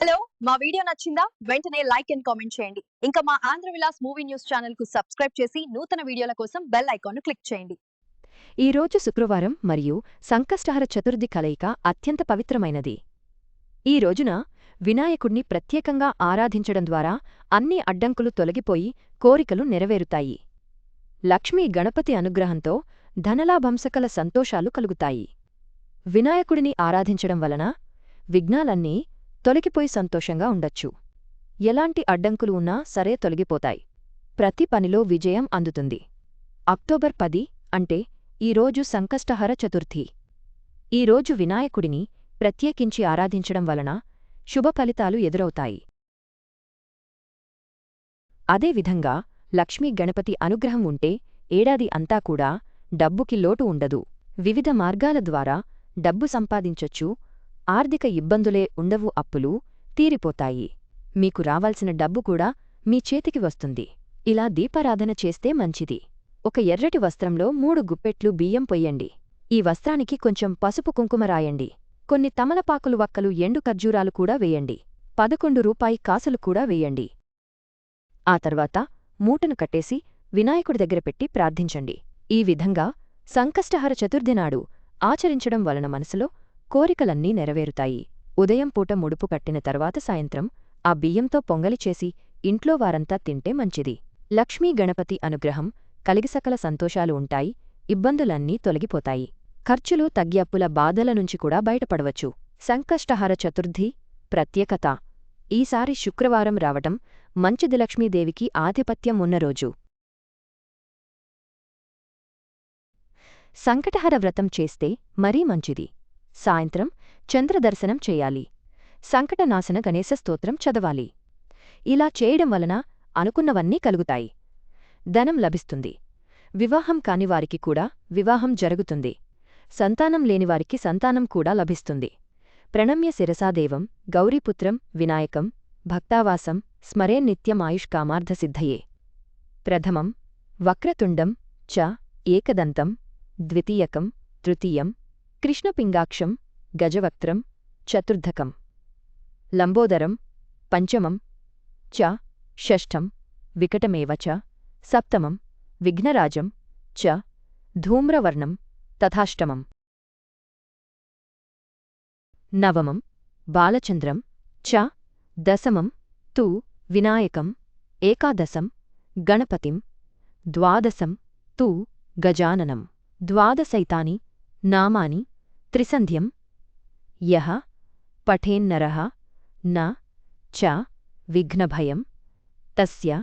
Hello మా video నచ్చిందా? వెంటనే లైక్ అండ్ కామెంట్ చేయండి. ఇంకా మా ఆంధ్ర విలాస్ మూవీ న్యూస్ ఛానల్కు సబ్స్క్రైబ్ చేసి నూతన వీడియోల కోసం బెల్ ఐకాన్ క్లిక్ చేయండి. ఈ రోజు శుక్రవారం మరియు సంకష్టహర చతుర్థి కలయిక అత్యంత పవిత్రమైనది. ఈ రోజున వినాయకుణ్ణి ప్రత్యేకంగా ఆరాధించడం ద్వారా అన్ని అడ్డంకులు తొలగిపోయి కోరికలు నెరవేరుతాయి. లక్ష్మీ గణపతి అనుగ్రహంతో ధనలాభంసకల సంతోషాలు కలుగుతాయి. వినాయకుడిని ఆరాధించడం వలన విఘ్నాలన్నీ తొలగిపోయి సంతోషంగా ఉండొచ్చు. ఎలాంటి అడ్డంకులు ఉన్నా సరే తొలగిపోతాయి. ప్రతి పనిలో విజయం అందుతుంది. అక్టోబర్ పది అంటే ఈరోజు సంకష్టహర చతుర్థి. ఈరోజు వినాయకుడిని ప్రత్యేకించి ఆరాధించడం వలన శుభ ఫలితాలు ఎదురవుతాయి. అదేవిధంగా లక్ష్మీ గణపతి అనుగ్రహం ఉంటే ఏడాది అంతా కూడా డబ్బుకి లోటు ఉండదు. వివిధ మార్గాల ద్వారా డబ్బు సంపాదించొచ్చు ఆర్థిక ఇబ్బందులే ఉండవు అప్పులు తీరిపోతాయి. మీకు రావాల్సిన డబ్బు కూడా మీ చేతికి వస్తుంది. ఇలా దీపారాధన చేస్తే మంచిది. ఒక ఎర్రటి వస్త్రంలో మూడు గుప్పెట్లు బియ్యం పొయ్యండి. ఈ వస్త్రానికి కొంచెం పసుపు కుంకుమ రాయండి. కొన్ని తమలపాకులు వక్కలు ఎండు ఖర్జూరాలు కూడా వేయండి. పదకొండు రూపాయి కాసులు కూడా వేయండి. ఆ తర్వాత మూటను కట్టేసి వినాయకుడి దగ్గర పెట్టి ప్రార్థించండి. ఈ విధంగా సంకష్టహర చతుర్థినాడు ఆచరించడం వలన మనసులో కోరికలన్నీ నెరవేరుతాయి. ఉదయం పూట ముడుపు కట్టిన తర్వాత సాయంత్రం ఆ బియ్యంతో పొంగలి చేసి ఇంట్లో వారంతా తింటే మంచిది. లక్ష్మీ గణపతి అనుగ్రహం కలిగి సకల సంతోషాలు ఉంటాయి. ఇబ్బందులన్నీ తొలగిపోతాయి. ఖర్చులు తగ్గి అప్పుల బాధల నుంచి కూడా బయటపడవచ్చు. సంకష్టహర చతుర్థి ప్రత్యేకత. ఈసారి శుక్రవారం రావటం మంచిది లక్ష్మీదేవికి ఆధిపత్యం ఉన్న రోజు. సంకటహర వ్రతం చేస్తే మరీ మంచిది. సాయంత్రం చంద్రదర్శనం చేయాలి. సంకటనాశన గణేశ స్తోత్రం చదవాలి. ఇలా చేయడం వలన అనుకున్నవన్నీ కలుగుతాయి. ధనం లభిస్తుంది. వివాహం కానివారికి కూడా వివాహం జరుగుతుంది. సంతానం లేనివారికి సంతానం కూడా లభిస్తుంది. ప్రణమ్య శిరసాదేవం గౌరీపుత్రం వినాయకం భక్తావాసం స్మరే నిత్యమాయుష్కామార్థసిద్ధయే ప్రథమం వక్రతుండం చ ఏకదంతం ద్వితీయకం తృతీయం కృష్ణపింగాక్షం గజవక్త్రం చతుర్ధకం లంబోదరం పంచమం చ షష్ఠం వికటమేవ చ సప్తమం విఘ్నరాజం చ ధూమ్రవర్ణం తథాష్టమం. నవమం బాలచంద్రం చ దశమం తు వినాయకం ఏకాదశం గణపతిం ద్వాదశం తు గజాననం ద్వాదశైతాని నామాని త్రిసంధ్యం యః పఠేన్నరः న చ విఘ్నభయం తస్య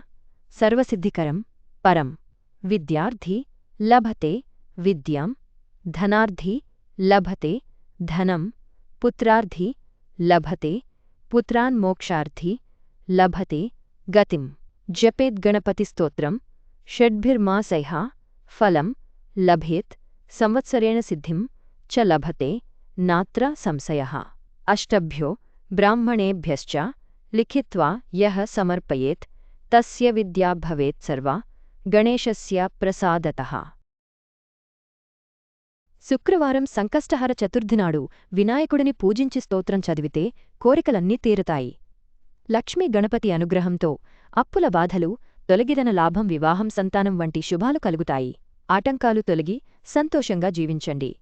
సర్వసిద్ధికరం పరం విద్యార్థి లభతే విద్యాం ధనార్థి లభతే ధనం పుత్రార్థి లభతే పుత్రాన్మోక్షార్థి లభతే గతిం జపేద్గణపతిస్తోత్రం షడ్భిర్మాసైః ఫలం లభేత్ సంవత్సరేణ సిద్ధిం చ లభతే నాత్ర సంశయ. అష్టభ్యో బ్రాహ్మణేభ్యశ్చ లిఖిత్వా యః సమర్పయేత్ తస్య విద్యా భవేత్ సర్వా గణేశస్య ప్రసాదతః. శుక్రవారం సంకష్టహర చతుర్థినాడు వినాయకుడిని పూజించి స్తోత్రం చదివితే కోరికలన్నీ తీరుతాయి. లక్ష్మీ గణపతి అనుగ్రహంతో అప్పుల బాధలు తొలగిదన లాభం వివాహం సంతానం వంటి శుభాలు కలుగుతాయి. ఆటంకాలు తొలగి సంతోషంగా జీవించండి.